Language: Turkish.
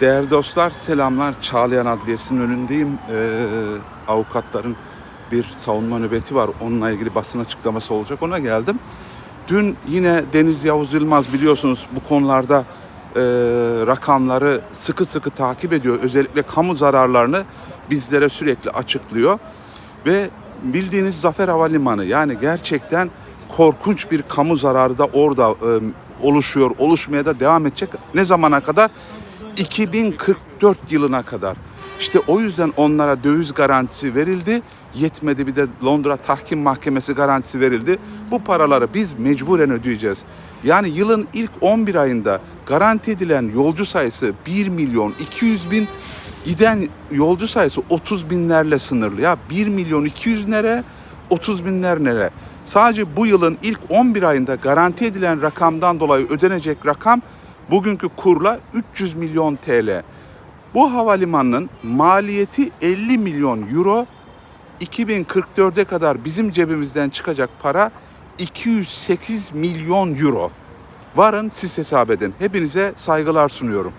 Değerli dostlar selamlar. Çağlayan Adliyesi'nin önündeyim. Ee, avukatların bir savunma nöbeti var. Onunla ilgili basın açıklaması olacak. Ona geldim. Dün yine Deniz Yavuz Yılmaz biliyorsunuz bu konularda e, rakamları sıkı sıkı takip ediyor. Özellikle kamu zararlarını bizlere sürekli açıklıyor. Ve bildiğiniz Zafer Havalimanı yani gerçekten korkunç bir kamu zararı da orada e, oluşuyor, oluşmaya da devam edecek. Ne zamana kadar? 2044 yılına kadar. İşte o yüzden onlara döviz garantisi verildi. Yetmedi bir de Londra Tahkim Mahkemesi garantisi verildi. Bu paraları biz mecburen ödeyeceğiz. Yani yılın ilk 11 ayında garanti edilen yolcu sayısı 1 milyon 200 bin, giden yolcu sayısı 30 binlerle sınırlı. Ya 1 milyon 200 nere, 30 binler nere? Sadece bu yılın ilk 11 ayında garanti edilen rakamdan dolayı ödenecek rakam bugünkü kurla 300 milyon TL. Bu havalimanının maliyeti 50 milyon euro. 2044'e kadar bizim cebimizden çıkacak para 208 milyon euro. Varın siz hesap edin. Hepinize saygılar sunuyorum.